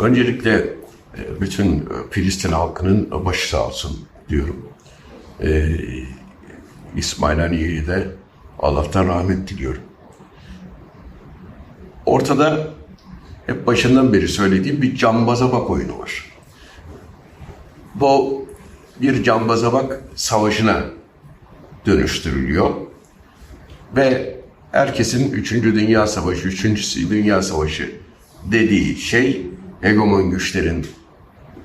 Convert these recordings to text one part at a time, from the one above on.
Öncelikle e, bütün e, Filistin halkının başı sağ olsun diyorum. Ee, İsmail Haniye'ye de Allah'tan rahmet diliyorum. Ortada hep başından beri söylediğim bir cambazabak oyunu var. Bu bir cambazabak savaşına dönüştürülüyor. Ve herkesin 3. Dünya Savaşı, 3. Dünya Savaşı dediği şey hegemon güçlerin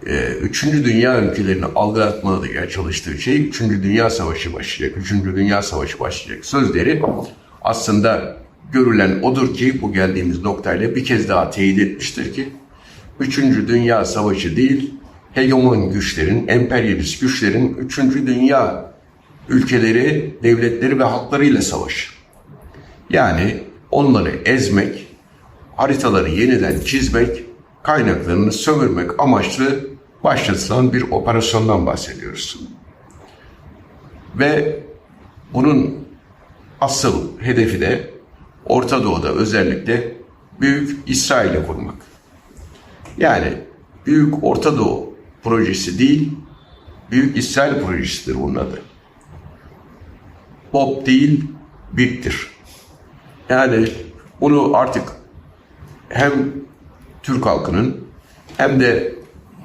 e, Üçüncü Dünya ülkelerini algılatmaya çalıştığı şey Üçüncü Dünya Savaşı başlayacak, Üçüncü Dünya Savaşı başlayacak sözleri aslında görülen odur ki bu geldiğimiz noktayla bir kez daha teyit etmiştir ki Üçüncü Dünya Savaşı değil, hegemon güçlerin, emperyalist güçlerin Üçüncü Dünya ülkeleri, devletleri ve halklarıyla savaşı. Yani onları ezmek, haritaları yeniden çizmek, kaynaklarını sömürmek amaçlı başlatılan bir operasyondan bahsediyoruz. Ve bunun asıl hedefi de Orta Doğu'da özellikle Büyük İsrail'i kurmak. Yani Büyük Orta Doğu projesi değil, Büyük İsrail projesidir bunun adı. Bob değil, Big'tir. Yani bunu artık hem Türk halkının hem de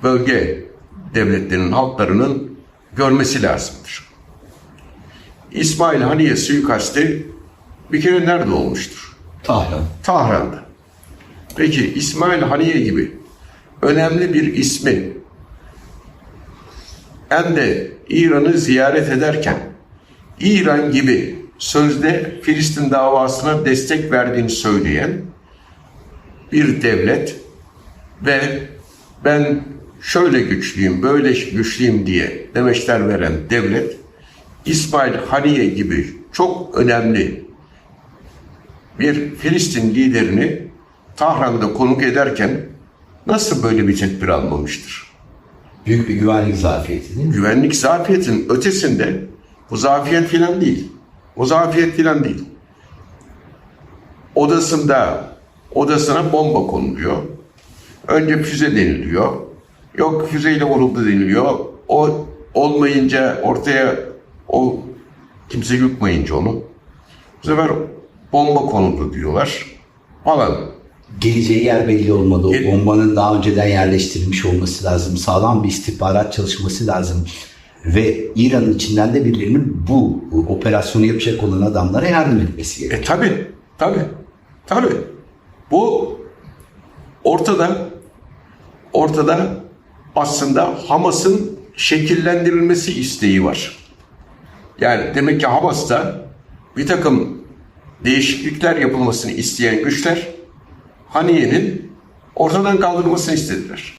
bölge devletlerinin halklarının görmesi lazımdır. İsmail Haniye suikasti bir kere nerede olmuştur? Tahran. Tahran'da. Peki İsmail Haniye gibi önemli bir ismi hem de İran'ı ziyaret ederken İran gibi sözde Filistin davasına destek verdiğini söyleyen bir devlet ve ben şöyle güçlüyüm, böyle güçlüyüm diye demeçler veren devlet İsmail Haniye gibi çok önemli bir Filistin liderini Tahran'da konuk ederken nasıl böyle bir tedbir almamıştır? Büyük bir güvenlik zafiyeti değil mi? güvenlik zafiyetinin ötesinde bu zafiyet filan değil. O zafiyet filan değil. Odasında odasına bomba konuluyor. Önce füze deniliyor. Yok füzeyle vuruldu deniliyor. O olmayınca ortaya o kimse yutmayınca onu. Bu sefer bomba konuldu diyorlar falan. Geleceği yer belli olmalı. O Gel- bombanın daha önceden yerleştirilmiş olması lazım. Sağlam bir istihbarat çalışması lazım. Ve İran'ın içinden de birilerinin bu operasyonu yapacak olan adamlara yardım etmesi gerekiyor. E tabi, tabi, tabi. Bu ortada, ortada aslında Hamas'ın şekillendirilmesi isteği var. Yani demek ki Hamas'ta bir takım değişiklikler yapılmasını isteyen güçler Haniye'nin ortadan kaldırılmasını istediler.